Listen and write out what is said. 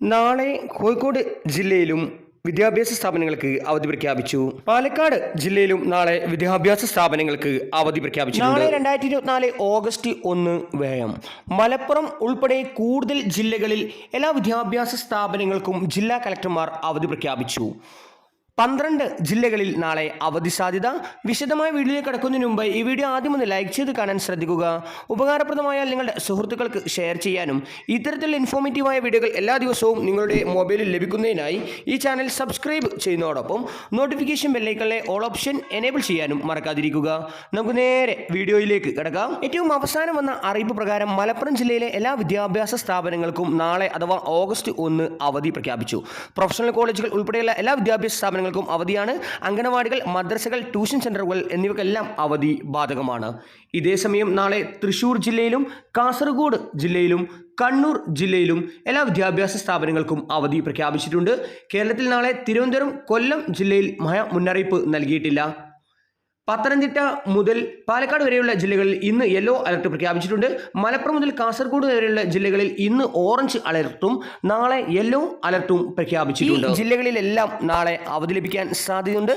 നാളെ കോഴിക്കോട് ജില്ലയിലും വിദ്യാഭ്യാസ സ്ഥാപനങ്ങൾക്ക് അവധി പ്രഖ്യാപിച്ചു. പാലക്കാട് ജില്ലയിലും നാളെ വിദ്യാഭ്യാസ സ്ഥാപനങ്ങൾക്ക് അവധി പ്രഖ്യാപിച്ചു നാളെ രണ്ടായിരത്തി ഇരുപത്തിനാല് ഓഗസ്റ്റ് ഒന്ന് വ്യയം മലപ്പുറം ഉൾപ്പെടെ കൂടുതൽ ജില്ലകളിൽ എല്ലാ വിദ്യാഭ്യാസ സ്ഥാപനങ്ങൾക്കും ജില്ലാ കലക്ടർമാർ അവധി പ്രഖ്യാപിച്ചു. പന്ത്രണ്ട് ജില്ലകളിൽ നാളെ അവധി സാധ്യത വിശദമായ വീഡിയോയിൽ കിടക്കുന്നതിന് മുമ്പ് ഈ വീഡിയോ ആദ്യം ഒന്ന് ലൈക്ക് ചെയ്ത് കാണാൻ ശ്രദ്ധിക്കുക. ഉപകാരപ്രദമായാൽ നിങ്ങളുടെ സുഹൃത്തുക്കൾക്ക് ഷെയർ ചെയ്യാനും ഇത്തരത്തിലുള്ള ഇൻഫോർമേറ്റീവായ വീഡിയോകൾ എല്ലാ ദിവസവും നിങ്ങളുടെ മൊബൈലിൽ ലഭിക്കുന്നതിനായി ഈ ചാനൽ സബ്സ്ക്രൈബ് ചെയ്യുന്നതോടൊപ്പം നോട്ടിഫിക്കേഷൻ ബെല്ലൈക്കണിലെ ഓൾ ഓപ്ഷൻ എനേബിൾ ചെയ്യാനും മറക്കാതിരിക്കുക. നമുക്ക് നേരെ വീഡിയോയിലേക്ക് കിടക്കാം. ഏറ്റവും അവസാനം വന്ന അറിയിപ്പ് പ്രകാരം മലപ്പുറം ജില്ലയിലെ എല്ലാ വിദ്യാഭ്യാസ സ്ഥാപനങ്ങൾക്കും നാളെ അഥവാ ഓഗസ്റ്റ് ഒന്ന് അവധി പ്രഖ്യാപിച്ചു. പ്രൊഫഷണൽ കോളേജുകൾ ഉൾപ്പെടെയുള്ള എല്ലാ വിദ്യാഭ്യാസ സ്ഥാപനങ്ങൾക്കും അവധിയാണ്. അംഗനവാടികൾ മദ്രസകൾ ട്യൂഷൻ സെന്ററുകൾ എന്നിവയ്ക്കെല്ലാം അവധി ബാധകമാണ്. ഇതേസമയം നാളെ തൃശൂർ ജില്ലയിലും കാസർഗോഡ് ജില്ലയിലും കണ്ണൂർ ജില്ലയിലും എല്ലാ വിദ്യാഭ്യാസ സ്ഥാപനങ്ങൾക്കും അവധി പ്രഖ്യാപിച്ചിട്ടുണ്ട്. കേരളത്തിൽ നാളെ തിരുവനന്തപുരം കൊല്ലം ജില്ലയിൽ മഴ മുന്നറിയിപ്പ് നൽകിയിട്ടില്ല. പത്തനംതിട്ട മുതൽ പാലക്കാട് വരെയുള്ള ജില്ലകളിൽ ഇന്ന് യെല്ലോ അലർട്ട് പ്രഖ്യാപിച്ചിട്ടുണ്ട്. മലപ്പുറം മുതൽ കാസർഗോഡ് വരെയുള്ള ജില്ലകളിൽ ഇന്ന് ഓറഞ്ച് അലർട്ടും നാളെ യെല്ലോ അലർട്ടും പ്രഖ്യാപിച്ചിട്ടുണ്ട്. ജില്ലകളിലെല്ലാം നാളെ അവധി ലഭിക്കാൻ സാധ്യതയുണ്ട്.